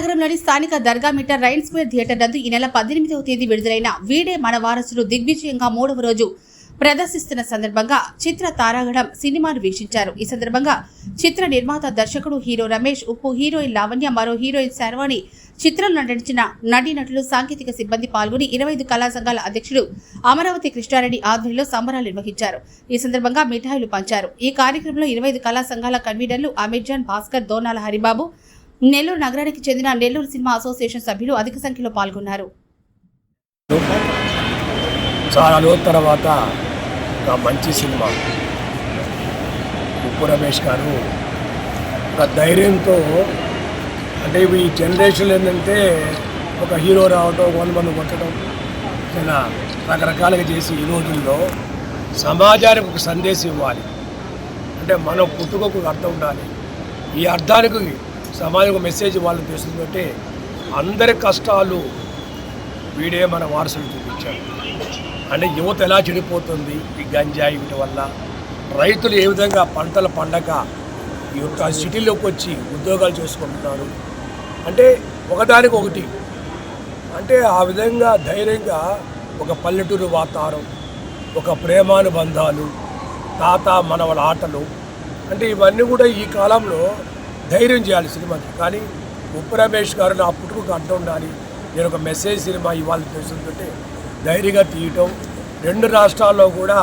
నగరంలోని స్థానిక దర్గా మీటర్ రైన్ స్క్వేర్ థియేటర్ నందు ఈ నెల పద్దెనిమిదవ తేదీ విడుదలైన వీడే మన వారసుడు దిగ్విజయంగా మూడవ రోజు ప్రదర్శిస్తున్న సందర్భంగా చిత్ర తారాగణం సినిమాను వీక్షించారు. ఈ సందర్భంగా చిత్ర నిర్మాత దర్శకుడు హీరో రమేష్ ఉప్పు హీరోయిన్ లావణ్య మరో హీరోయిన్ శర్వాణి చిత్రంలో నటించిన నటీనటులు సాంకేతిక సిబ్బంది పాల్గొని ఇరవై ఐదు కళా సంఘాల అధ్యక్షుడు అమరావతి కృష్ణారెడ్డి ఆధ్వర్యంలో సంబరాలు నిర్వహించారు. ఈ సందర్భంగా మిఠాయిలు పంచారు. ఈ కార్యక్రమంలో ఇరవై ఐదు కళా సంఘాల కన్వీనర్లు అమిర్జాన్ భాస్కర్ దోనాల హరిబాబు నెల్లూరు నగరానికి చెందిన నెల్లూరు సినిమా అసోసియేషన్ సభ్యులు అధిక సంఖ్యలో పాల్గొన్నారు. చాలా రోజుల తర్వాత ఒక మంచి సినిమా. ఉప్పు రమేష్ గారు ఒక ధైర్యంతో అంటే ఈ జనరేషన్ ఏంటంటే ఒక హీరో రావటం వంద మంది కొట్టడం ఇలా రకరకాలుగా చేసి ఈ రోజుల్లో సమాజానికి ఒక సందేశం ఇవ్వాలి. అంటే మనం పుట్టుకకు అర్థం ఉండాలి. ఈ అర్థానికి సమాజం మెసేజ్ వాళ్ళు చేస్తుందంటే అందరి కష్టాలు వీడే మన వారసులు చూపించాడు. అంటే యువత ఎలా చెడిపోతుంది ఈ గంజాయి వీటి వల్ల? రైతులు ఏ విధంగా పంటలు పండక ఈ యొక్క సిటీలోకి వచ్చి ఉద్యోగాలు చేసుకుంటున్నారు? అంటే ఒకదానికి ఒకటి. అంటే ఆ విధంగా ధైర్యంగా ఒక పల్లెటూరు వాతావరణం ఒక ప్రేమానుబంధాలు తాత మనవల ఆటలు అంటే ఇవన్నీ కూడా ఈ కాలంలో ధైర్యం చేయాలి సినిమాకి. కానీ ఉప్పు రమేష్ గారు నా పుట్టుకు అడ్డం ఉండాలి. నేను ఒక మెసేజ్ సినిమా ఇవాళ చూస్తుంటే ధైర్యంగా తీయటం రెండు రాష్ట్రాల్లో కూడా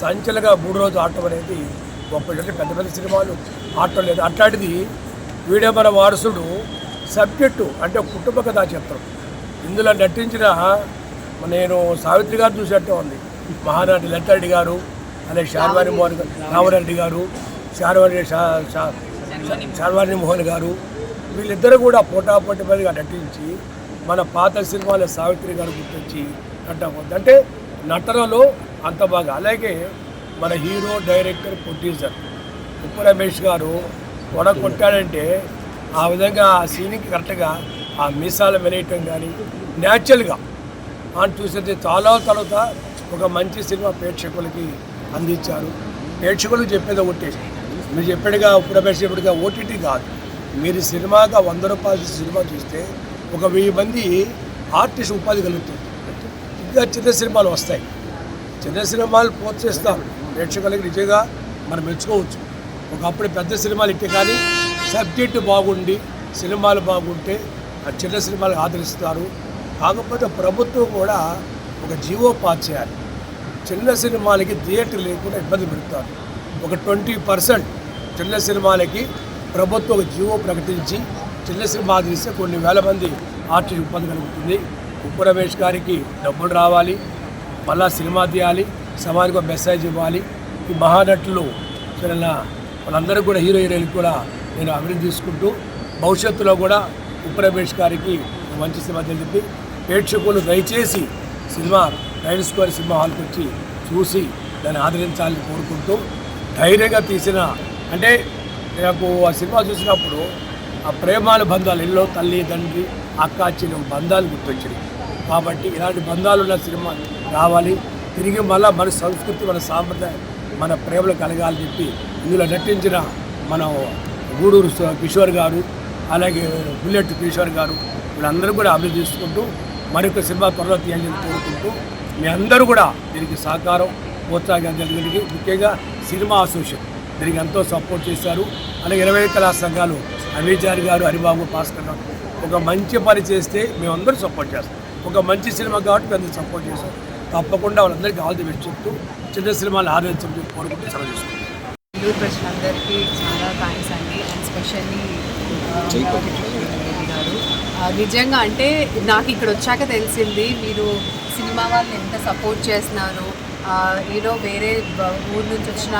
సంచలగా మూడు రోజులు ఆడటం అనేది గొప్ప పెద్ద పెద్ద సినిమాలు ఆడటం లేదు. అట్లాంటిది వీడే మన వారసుడు సబ్జెక్టు అంటే కుటుంబ కథా చిత్రం ఇందులో నటించిన నేను సావిత్రి గారు చూసినట్టే ఉంది. మహానాటి లెట్టారెడ్డి గారు అలాగే శార్వాణి మోహన్ గారు రామరెడ్డి గారు శార్వాణి శా- మోహన్ గారు. వీళ్ళిద్దరూ కూడా పోటాపోటీ పదిగా నటించి మన పాత సినిమాల సావిత్రి గారు గుర్తొచ్చి నటకపోద్ది అంటే నటనలో అంత బాగా. అలాగే మన హీరో డైరెక్టర్ ప్రొడ్యూసర్ ఉప్పు రమేష్ గారు వడ కొట్టాడంటే ఆ విధంగా ఆ సీన్కి కరెక్ట్గా ఆ మీసాలు మెనేయటం కానీ న్యాచురల్గా అని చూసేది చాలా తర్వాత ఒక మంచి సినిమా ప్రేక్షకులకి అందించారు. ప్రేక్షకులకు చెప్పేది ఒకటి మీరు చెప్పాడుగా ఇప్పుడు చెప్పాడుగా ఓటీటీ కాదు. మీరు సినిమాగా వంద రూపాయల సినిమా చూస్తే ఒక వెయ్యి మంది ఆర్టిస్ట్ ఉపాధి కలుగుతుంది. ఇంకా చిన్న సినిమాలు వస్తాయి. చిన్న సినిమాలు ప్రోత్సహిస్తాం ప్రేక్షకులకి నిజంగా మనం మెచ్చుకోవచ్చు. ఒకప్పుడు పెద్ద సినిమాలు ఇట్టే కానీ సబ్జెక్టు బాగుండి సినిమాలు బాగుంటే ఆ చిన్న సినిమాలు ఆదరిస్తారు. కాకపోతే ప్రభుత్వం కూడా ఒక జీవో పాస్ చేయాలి. చిన్న సినిమాలకి థియేటర్ లేకుండా ఇబ్బంది పెడతారు. ఒక ట్వంటీ పర్సెంట్ చిన్న సినిమాలకి ప్రభుత్వం ఒక జీవో ప్రకటించి చిన్న సినిమా తీస్తే కొన్ని వేల మంది ఆర్టిస్ట్ ఇబ్బంది కలుగుతుంది. ఉప్పు రమేష్ గారికి డబ్బులు రావాలి మళ్ళా సినిమా తీయాలి సమాజంగా మెసేజ్ ఇవ్వాలి. ఈ మహానటులు వాళ్ళందరూ కూడా హీరో హీరోయిన్ కూడా నేను అభివృద్ధి తీసుకుంటూ భవిష్యత్తులో కూడా ఉప్పు రమేష్ గారికి మంచి సినిమా తెలిపి ప్రేక్షకులు దయచేసి సినిమా రైన్ స్క్వేర్ సినిమా హాల్కి వచ్చి చూసి దాన్ని ఆదరించాలని కోరుకుంటూ ధైర్యంగా తీసిన అంటే నాకు ఆ సినిమా చూసినప్పుడు ఆ ప్రేమాల బంధాలు ఎల్లో తల్లి తండ్రి అక్క చెల్లి బంధాలు గుర్తొచ్చినాయి. కాబట్టి ఇలాంటి బంధాలు ఉన్న సినిమా రావాలి. తిరిగి మళ్ళీ మన సంస్కృతి మన సాంప్రదాయం మన ప్రేమలు కలగాలని చెప్పి ఇందులో నటించిన మన గూడూరు కిషోర్ గారు అలాగే బుల్లెట్ కిషోర్ గారు వీళ్ళందరూ కూడా అభివృద్ధి చేసుకుంటూ మరొక సినిమా త్వరలో తీయాలని కోరుకుంటూ మీ అందరూ కూడా దీనికి సహకారం ప్రోత్సాహం జరిగింది ముఖ్యంగా సినిమా అసోసియేషన్. దీనికి ఎంతో సపోర్ట్ చేశారు. అలాగే ఇరవై కళా సంఘాలు అమీజారి గారు హరిబాబు భాస్కర్ గారు ఒక మంచి పని చేస్తే మేమందరూ సపోర్ట్ చేస్తాం. ఒక మంచి సినిమా కాబట్టి మేము సపోర్ట్ చేస్తాం తప్పకుండా వాళ్ళందరికీ ఆల్ ది బెస్ట్ చెప్తూ చిన్న సినిమాలు ఆదరించమని కోరుకుంటూ సెలవు చేసుకుంటాం ప్రజలందరికీ చాలా థ్యాంక్స్ అండి. అండ్ స్పెషల్లీ గారు. ఆ, నిజంగా అంటే నాకు ఇక్కడ వచ్చాక తెలిసింది మీరు సినిమా వాళ్ళని ఎంత సపోర్ట్ చేస్తున్నారు ఏదో వేరే ఊరు నుంచి వచ్చిన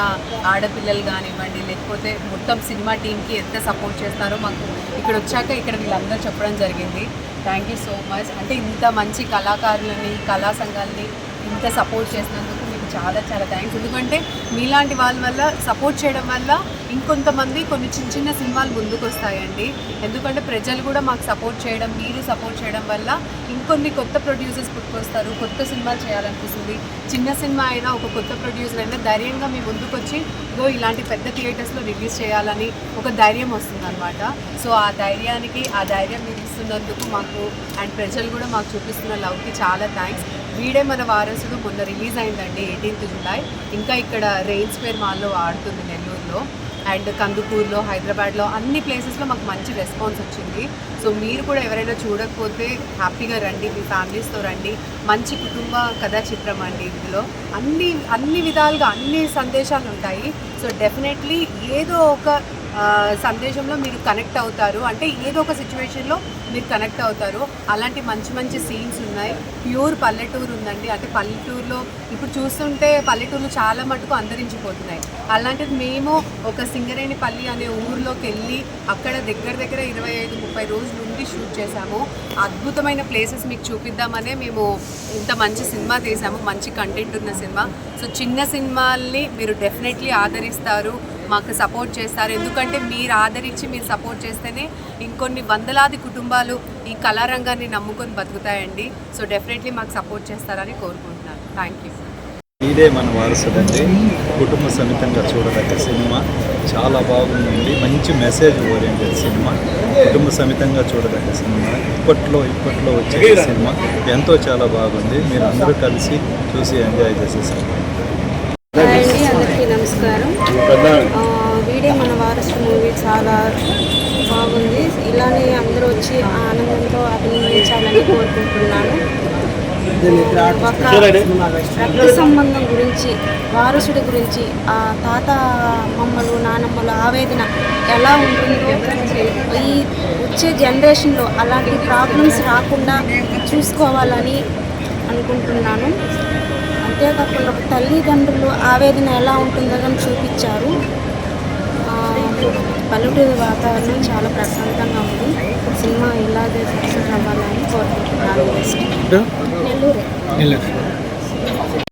ఆడపిల్లలు కానివ్వండి లేకపోతే మొత్తం సినిమా టీంకి ఎంత సపోర్ట్ చేస్తారో మాకు ఇక్కడ వచ్చాక ఇక్కడ వీళ్ళందరూ చెప్పడం జరిగింది. థ్యాంక్ యూ సో మచ్ అంటే ఇంత మంచి కళాకారులని కళా సంఘాలని ఇంత సపోర్ట్ చేసినందుకు చాలా చాలా థ్యాంక్స్ ఎందుకంటే మీలాంటి వాళ్ళ వల్ల సపోర్ట్ చేయడం వల్ల ఇంకొంతమంది కొన్ని చిన్న చిన్న సినిమాలు ముందుకు వస్తాయండి ఎందుకంటే ప్రజలు కూడా మాకు సపోర్ట్ చేయడం మీరు సపోర్ట్ చేయడం వల్ల ఇంకొన్ని కొత్త ప్రొడ్యూసర్స్ పుట్టుకొస్తారు కొత్త సినిమాలు చేయాలనిపిస్తుంది. చిన్న సినిమా అయినా ఒక కొత్త ప్రొడ్యూసర్ అయినా ధైర్యంగా మీ ముందుకు వచ్చి ఇలాంటి పెద్ద థియేటర్స్లో రిలీజ్ చేయాలని ఒక ధైర్యం వస్తుంది అనమాట సో ఆ ధైర్యానికి ఆ ధైర్యం మీరు ఇస్తున్నందుకు మాకు అండ్ ప్రజలు కూడా మాకు చూపిస్తున్న లవ్కి చాలా థ్యాంక్స్ వీడే మన వారసుడు. మొన్న రిలీజ్ అయిందండి ఎయిటీన్త్ జూలై ఇంకా ఇక్కడ రెయిన్ స్క్వేర్ మాల్లో ఆడుతుంది నెల్లూరులో. అండ్ కందుకూరులో హైదరాబాద్లో అన్ని ప్లేసెస్లో మాకు మంచి రెస్పాన్స్ వచ్చింది. సో మీరు కూడా ఎవరైనా చూడకపోతే హ్యాపీగా రండి మీ ఫ్యామిలీస్తో రండి. మంచి కుటుంబ కథా చిత్రం అండి ఇందులో. అన్ని అన్ని విధాలుగా అన్ని సందేశాలు ఉంటాయి. సో డెఫినెట్లీ ఏదో ఒక సందేశంలో మీరు కనెక్ట్ అవుతారు. అంటే ఏదో ఒక సిచ్యువేషన్లో మీరు కనెక్ట్ అవుతారు. అలాంటి మంచి మంచి సీన్స్ ఉన్నాయి. ప్యూర్ పల్లెటూరు ఉందండి. అంటే పల్లెటూరులో ఇప్పుడు చూస్తుంటే పల్లెటూర్లు చాలా మటుకు అంతరించిపోతున్నాయి. అలాంటిది మేము ఒక సింగరేణిపల్లి అనే ఊర్లోకి వెళ్ళి అక్కడ దగ్గర దగ్గర ఇరవై ఐదు ముప్పై రోజులు ఉండి షూట్ చేశాము. అద్భుతమైన ప్లేసెస్ మీకు చూపిద్దామనే మేము ఇంత మంచి సినిమా తీసాము. మంచి కంటెంట్ ఉన్న సినిమా. సో చిన్న సినిమాల్ని మీరు డెఫినెట్లీ ఆదరిస్తారు. మాకు సపోర్ట్ చేస్తారు. ఎందుకంటే మీరు ఆదరించి మీరు సపోర్ట్ చేస్తేనే ఇంకొన్ని వందలాది కుటుంబాలు ఈ కళారంగాన్ని నమ్ముకొని బతుకుతాయండి. సో డెఫినెట్లీ మాకు సపోర్ట్ చేస్తారని కోరుకుంటున్నాను. థ్యాంక్ యూ ఇదే మన వారసుడండి. కుటుంబ సమేతంగా చూడదగ్గ సినిమా. చాలా బాగుందండి. మంచి మెసేజ్ ఓరియంటెడ్ సినిమా. కుటుంబ సమేతంగా చూడదగ్గ సినిమా. ఇప్పట్లో ఇప్పట్లో వచ్చే సినిమా. ఎంతో చాలా బాగుంది. మీరు అందరూ కలిసి చూసి ఎంజాయ్ చేసే సినిమా వీడే మన వారసు మూవీ చాలా బాగుంది. ఇలానే అందరూ వచ్చి ఆనందంతో అభినందించాలని కోరుకుంటున్నాను. రక్త సంబంధం గురించి వారసుడి గురించి ఆ తాత అమ్మమ్మలు నానమ్మల ఆవేదన ఎలా ఉంటుందో ఈ వచ్చే జనరేషన్లో అలాంటి ప్రాబ్లమ్స్ రాకుండా చూసుకోవాలని అనుకుంటున్నాను. ఒక తల్లిదండ్రులు ఆవేదన ఎలా ఉంటుందో కానీ చూపించారు. పల్లెటూరు వాతావరణం చాలా ప్రశాంతంగా ఉంది. సినిమా ఇలాగే సక్సెస్ అవ్వాలని కోరుకుంటున్నాను. నెల్లూరే.